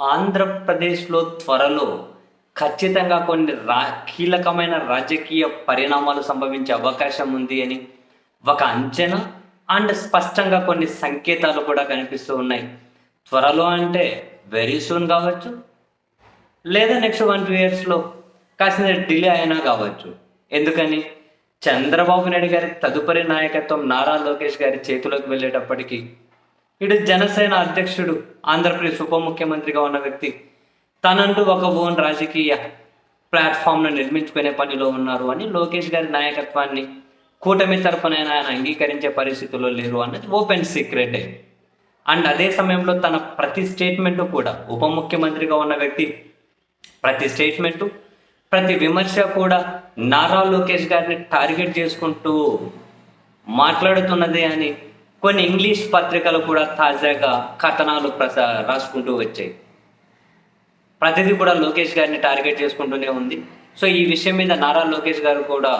ఆంధ్రప్రదేశ్లో త్వరలో ఖచ్చితంగా కొన్ని రా కీలకమైన రాజకీయ పరిణామాలు సంభవించే అవకాశం ఉంది అని ఒక అంచనా అండ్ స్పష్టంగా కొన్ని సంకేతాలు కూడా కనిపిస్తూ ఉన్నాయి. త్వరలో అంటే వెరీ సూన్ కావచ్చు లేదా నెక్స్ట్ వన్ టూ ఇయర్స్లో కాసిన డిలే అయినా కావచ్చు. ఎందుకని? చంద్రబాబు నాయుడు గారి తదుపరి నాయకత్వం నారా లోకేష్ గారి చేతిలోకి వెళ్ళేటప్పటికీ ఇటు జనసేన అధ్యక్షుడు ఆంధ్రప్రదేశ్ ఉప ముఖ్యమంత్రిగా ఉన్న వ్యక్తి. తనంటూ ఒక ఓన్ రాజకీయ ప్లాట్ఫామ్ను నిర్మించుకునే పనిలో ఉన్నారు అని లోకేష్ గారి నాయకత్వాన్ని కూటమి తరపున ఆయన అంగీకరించే పరిస్థితుల్లో లేరు అన్నది ఓపెన్ సీక్రెటే. అండ్ అదే సమయంలో తన ప్రతి స్టేట్మెంట్ కూడా ఉప ముఖ్యమంత్రిగా ఉన్న వ్యక్తి. ప్రతి స్టేట్మెంటు ప్రతి విమర్శ కూడా నారా లోకేష్ గారిని టార్గెట్ చేసుకుంటూ మాట్లాడుతున్నదే అని కొన్ని ఇంగ్లీష్ పత్రికలు కూడా తాజాగా కథనాలు ప్రసా రాసుకుంటూ వచ్చాయి. ప్రతిదీ కూడా లోకేష్ గారిని టార్గెట్ చేసుకుంటూనే ఉంది. సో ఈ విషయం మీద నారా లోకేష్ గారు కూడా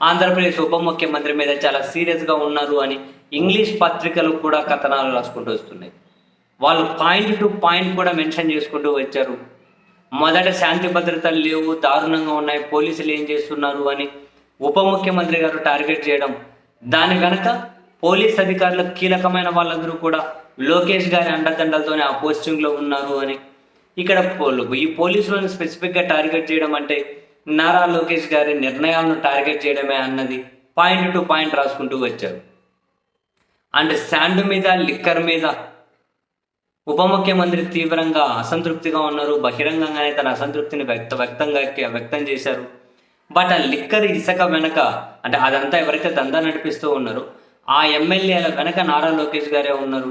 ఆంధ్రప్రదేశ్ ఉప ముఖ్యమంత్రి మీద చాలా సీరియస్గా ఉన్నారు అని ఇంగ్లీష్ పత్రికలు కూడా కథనాలు రాసుకుంటూ వస్తున్నాయి. వాళ్ళు పాయింట్ టు పాయింట్ కూడా మెన్షన్ చేసుకుంటూ వచ్చారు. మొదట శాంతి భద్రతలు లేవు దారుణంగా ఉన్నాయి పోలీసులు ఏం చేస్తున్నారు అని ఉప ముఖ్యమంత్రి గారు టార్గెట్ చేయడం దాని వెనక పోలీస్ అధికారులు కీలకమైన వాళ్ళందరూ కూడా లోకేష్ గారి అండదండలతోనే ఆ పోస్టింగ్లో ఉన్నారు అని ఇక్కడ ఈ పోలీసులను స్పెసిఫిక్గా టార్గెట్ చేయడం అంటే నారా లోకేష్ గారి నిర్ణయాలను టార్గెట్ చేయడమే అన్నది పాయింట్ టు పాయింట్ రాసుకుంటూ వచ్చారు. అండ్ శాండ్ మీద లిక్కర్ మీద ఉప ముఖ్యమంత్రి తీవ్రంగా అసంతృప్తిగా ఉన్నారు. బహిరంగంగానే తన అసంతృప్తిని వ్యక్త వ్యక్తంగా వ్యక్తం చేశారు. బట్ ఆ లిక్కర్ ఇసుక వెనక అంటే అదంతా ఎవరైతే దందా నడిపిస్తూ ఉన్నారో ఆ ఎమ్మెల్యేల వెనక నారా లోకేష్ గారే ఉన్నారు.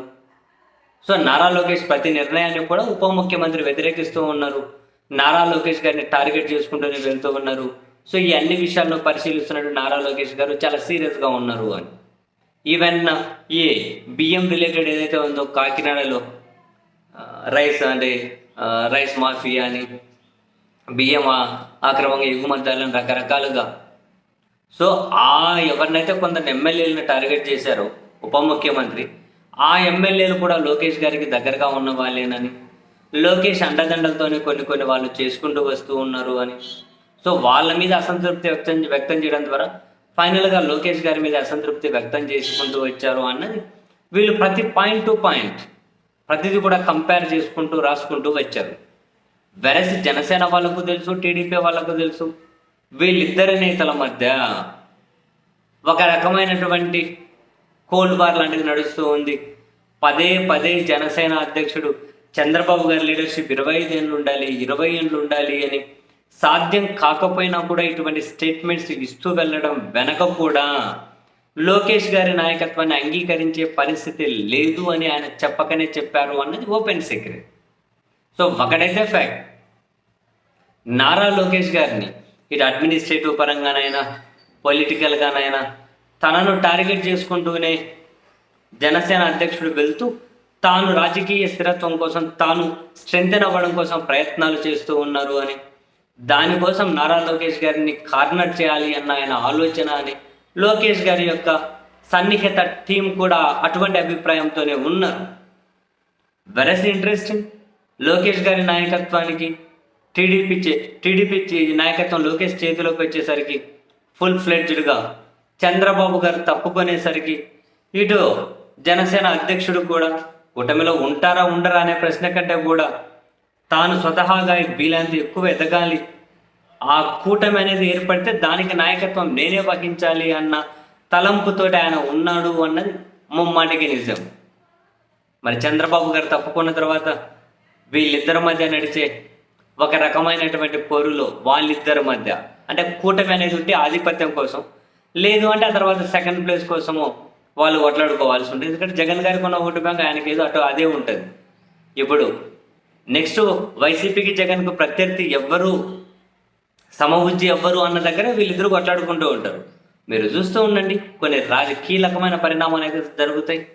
సో నారా లోకేష్ ప్రతి నిర్ణయాన్ని కూడా ఉప ముఖ్యమంత్రి వ్యతిరేకిస్తూ ఉన్నారు. నారా లోకేష్ గారిని టార్గెట్ చేసుకుంటూనే వెళ్తూ ఉన్నారు. సో ఈ అన్ని విషయాలను పరిశీలిస్తున్నట్టు నారా లోకేష్ గారు చాలా సీరియస్గా ఉన్నారు అని. ఈవెన్ ఈ బియ్యం రిలేటెడ్ ఏదైతే ఉందో కాకినాడలో రైస్ అంటే రైస్ మాఫియా అని బియ్యం ఆక్రమంగా ఎగుమతాలని రకరకాలుగా సో ఆ ఎవరినైతే కొందరు ఎమ్మెల్యేలను టార్గెట్ చేశారో ఉప ముఖ్యమంత్రి ఆ ఎమ్మెల్యేలు కూడా లోకేష్ గారికి దగ్గరగా ఉన్న వాళ్ళేనని లోకేష్ అండదండలతోనే కొన్ని కొన్ని వాళ్ళు చేసుకుంటూ వస్తూ ఉన్నారు అని. సో వాళ్ళ మీద అసంతృప్తి వ్యక్తం వ్యక్తం చేయడం ద్వారా ఫైనల్గా లోకేష్ గారి మీద అసంతృప్తి వ్యక్తం చేసుకుంటూ వచ్చారు అన్నది వీళ్ళు ప్రతి పాయింట్ టు పాయింట్ ప్రతిదీ కూడా కంపేర్ చేసుకుంటూ రాసుకుంటూ వచ్చారు. వెరసి జనసేన వాళ్ళకు తెలుసు టీడీపీ వాళ్ళకు తెలుసు. వీళ్ళిద్దరి నేతల మధ్య ఒక రకమైనటువంటి కోల్డ్ వార్ లాంటిది నడుస్తూ ఉంది. పదే పదే జనసేన అధ్యక్షుడు చంద్రబాబు గారి లీడర్షిప్ ఇరవై ఐదు ఏళ్ళు ఉండాలి ఇరవై ఏళ్ళు ఉండాలి అని సాధ్యం కాకపోయినా కూడా ఇటువంటి స్టేట్మెంట్స్ ఇస్తూ వెళ్ళడం వెనక కూడా లోకేష్ గారి నాయకత్వాన్ని అంగీకరించే పరిస్థితి లేదు అని ఆయన చెప్పకనే చెప్పారు అన్నది ఓపెన్ సీక్రెట్. సో ఒకటైతే ఫ్యాక్ట్ నారా లోకేష్ గారిని ఇటు అడ్మినిస్ట్రేటివ్ పరంగానైనా పొలిటికల్గానైనా తనను టార్గెట్ చేసుకుంటూనే జనసేన అధ్యక్షుడు వెళ్తూ తాను రాజకీయ స్థిరత్వం కోసం తాను స్ట్రెంగ్తెన్ అవ్వడం కోసం ప్రయత్నాలు చేస్తూ ఉన్నారు అని దానికోసం నారా లోకేష్ గారిని కార్నర్ చేయాలి అన్న ఆయన ఆలోచన అని లోకేష్ గారి యొక్క సన్నిహిత టీం కూడా అటువంటి అభిప్రాయంతోనే ఉన్నారు. వెరస్ ఇంట్రెస్టింగ్ లోకేష్ గారి నాయకత్వానికి టీడీపీ టీడీపీ నాయకత్వం లోకేష్ చేతిలోకి వచ్చేసరికి ఫుల్ ఫ్లెడ్జ్డ్గా చంద్రబాబు గారు తప్పుకునేసరికి ఇటు జనసేన అధ్యక్షుడు కూడా కూటమిలో ఉంటారా ఉండరా అనే ప్రశ్న కంటే కూడా తాను స్వతహాగా వీలంత ఎక్కువ ఎదగాలి. ఆ కూటమి అనేది ఏర్పడితే దానికి నాయకత్వం నేనే వహించాలి అన్న తలంపుతోటి ఆయన ఉన్నాడు అన్నది ముమ్మాటికి నిజం. మరి చంద్రబాబు గారు తప్పుకున్న తర్వాత వీళ్ళిద్దరి మధ్య నడిచే ఒక రకమైనటువంటి పొరులో వాళ్ళిద్దరి మధ్య. అంటే కూటమి అనేది ఉంటే ఆధిపత్యం కోసం. లేదు అంటే ఆ తర్వాత సెకండ్ ప్లేస్ కోసము వాళ్ళు కొట్లాడుకోవాల్సి ఉంటుంది. ఎందుకంటే జగన్ గారికి ఉన్న ఓటు బ్యాంక్ ఆయనకి ఏదో అటు అదే ఉంటుంది. ఇప్పుడు నెక్స్ట్ వైసీపీకి జగన్కు ప్రత్యర్థి ఎవ్వరు సమవుజ్జి ఎవ్వరు అన్న దగ్గర వీళ్ళిద్దరూ కొట్లాడుకుంటూ ఉంటారు. మీరు చూస్తూ ఉండండి. కొన్ని రాజకీలకమైన పరిణామాలు అయితే జరుగుతాయి.